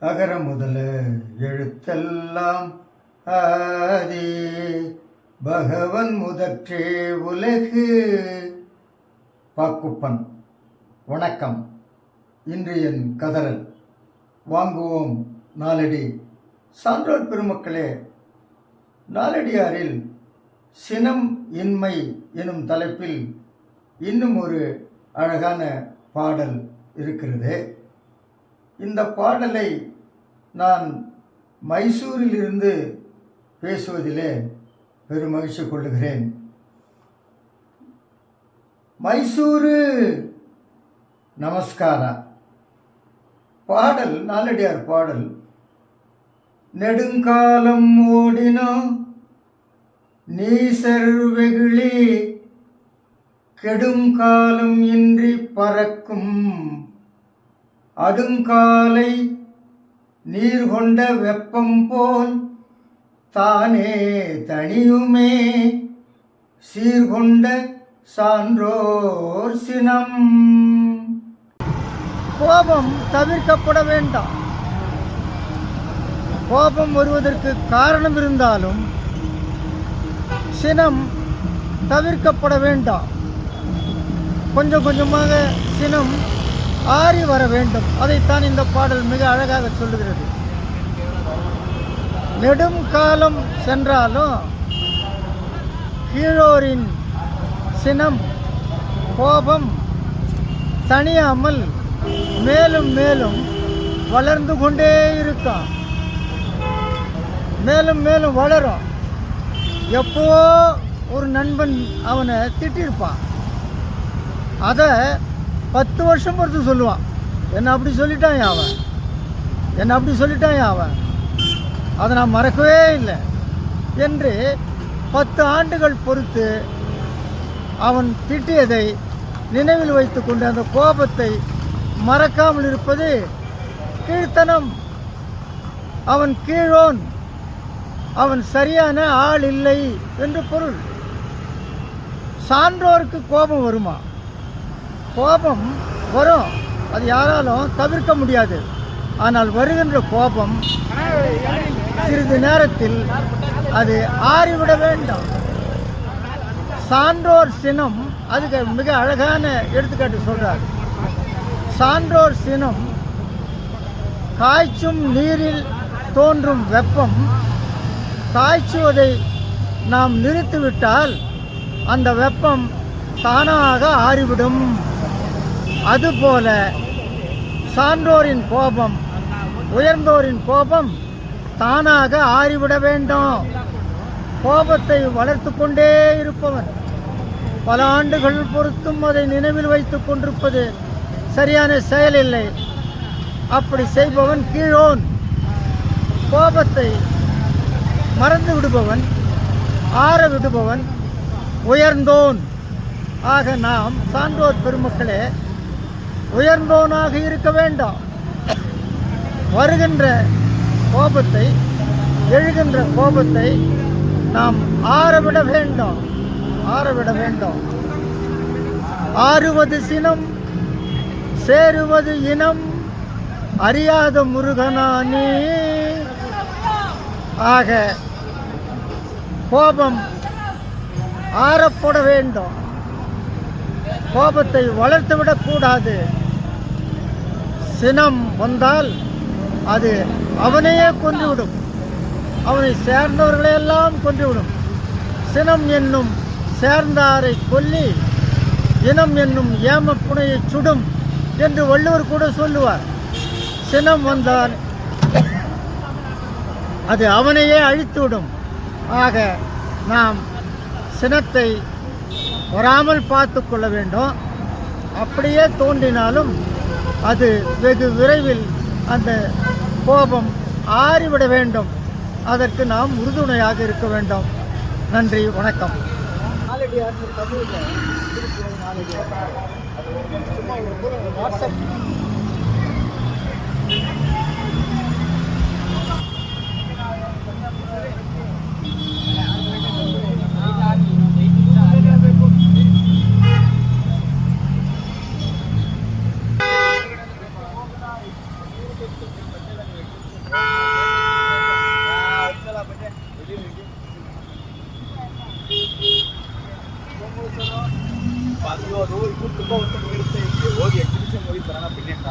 அகர முதல எழுத்தெல்லாம் ஆதி. பகவன் முதற்றே உலகு. பாக்குப்பன் வணக்கம். இன்று என் கதறல். வாங்குவோம் நாலடி. சான்றோர் பெருமக்களே நாளடியாரில் சினம் இன்மை எனும் தலைப்பில் இன்னும் ஒரு அழகான பாடல் இருக்கிறது. இந்த பாடலை நான் மைசூரிலிருந்து பேசுவதிலே பெருமகிழ்ச்சி கொள்ளுகிறேன். மைசூரு நமஸ்காரா. பாடல் நாலடியார் பாடல். நெடுங்காலம் ஓடினோ நீசர் வெகுளி கெடுங்காலம் இன்றி பறக்கும் அடுங்காலை நீர் கொண்ட வெப்பம் போல் தானே தனியுமே. சீர்கொண்ட சான்றோர் சினம். கோபம் தவிர்க்கப்பட வேண்டாம். கோபம் வருவதற்கு காரணம் இருந்தாலும் சினம் தவிர்க்கப்பட வேண்டாம். கொஞ்சம் கொஞ்சமாக சினம் ஆறி வர வேண்டும். அதைத்தான் இந்த பாடல் மிக அழகாக சொல்லுகிறது. நெடும் காலம் சென்றாலும் கீழோரின் சினம் கோபம் தணியாமல் மேலும் மேலும் வளர்ந்து கொண்டே இருக்கான் மேலும் மேலும் வளரும். எப்போ ஒரு நண்பன் அவனை திட்டிருப்பான். அதை பத்து வருஷம் பொறுத்து சொல்லுவான். என்னை அப்படி சொல்லிட்டான் அவன்? என்னை அப்படி சொல்லிட்டான் அவன்? அதை நான் மறக்கவே இல்லை. என்று பத்து ஆண்டுகள் பொறுத்து அவன் திட்டியதை நினைவில் வைத்துக்கொண்டு அந்த கோபத்தை மறக்காமல் இருப்பது கீழ்த்தனம். அவன் கீழோன். அவன் சரியான ஆள் இல்லை என்று பொருள். சான்றோருக்கு கோபம் வருமா? கோபம் வரும். அது யாராலும் தவிர்க்க முடியாது. ஆனால் வருகின்ற கோபம் சிறிது நேரத்தில் அது ஆறிவிட வேண்டும். சான்றோர் சினம் அதுக்கு மிக அழகான எடுத்துக்காட்டு சொல்றார். சான்றோர் சினம் காய்ச்சும் நீரில் தோன்றும் வெப்பம். காய்ச்சுவதை நாம் நிறுத்திவிட்டால் அந்த வெப்பம் தானாக ஆறிவிடும். அதுபோல சான்றோரின் கோபம் உயர்ந்தோரின் கோபம் தானாக ஆறிவிட வேண்டும். கோபத்தை வளர்த்து கொண்டே இருப்பவன் பல ஆண்டுகள் பொறுத்தும் அதை நினைவில் வைத்துக் கொண்டிருப்பது சரியான செயல் இல்லை அப்படி செய்பவன் கீழோன். கோபத்தை மறந்து விடுபவன் ஆற விடுபவன் உயர்ந்தோன். ஆக நாம் சான்றோர் பெருமக்களே உயர்ந்தோனாக இருக்க வேண்டாம். வருகின்ற கோபத்தை எழுகின்ற கோபத்தை நாம் ஆறவிட வேண்டும். ஆறவிட வேண்டும். ஆறுவது சினம் சேருவது இனம் அறியாத முருகனானே. ஆக கோபம் ஆறப்பட வேண்டும். கோபத்தை வளர்த்துவிடக் கூடாது. சினம் வந்தால் அது அவனையே கொன்றுவிடும். அவனை சேர்ந்தவர்களையெல்லாம் கொன்றுவிடும். சினம் என்னும் சேர்ந்தாரை கொல்லி இனம் என்னும் ஏமப்புனையை சுடும் என்று வள்ளுவர் கூட சொல்லுவார். சினம் வந்தால் அது அவனையே அழித்துவிடும். ஆக நாம் சினத்தை வராமல் பார்த்து கொள்ள வேண்டும். அப்படியே தோன்றினாலும் அது வெகு விரைவில் அந்த கோபம் ஆறிவிட வேண்டும். அதற்கு நாம் உறுதுணையாக இருக்க வேண்டும். நன்றி வணக்கம். வாட்ஸ்அப் பதினோರು ಇದು ತುಂಬ ವರ್ಷಗಳಿರುತ್ತೆ ಇಲ್ಲಿ ಹೋಗಿ ಎಕ್ಸಿಬಿಷನ್ ಹೋಗಿ ಬರೋಣ ಬಿನ್ನೆಟ್ಟ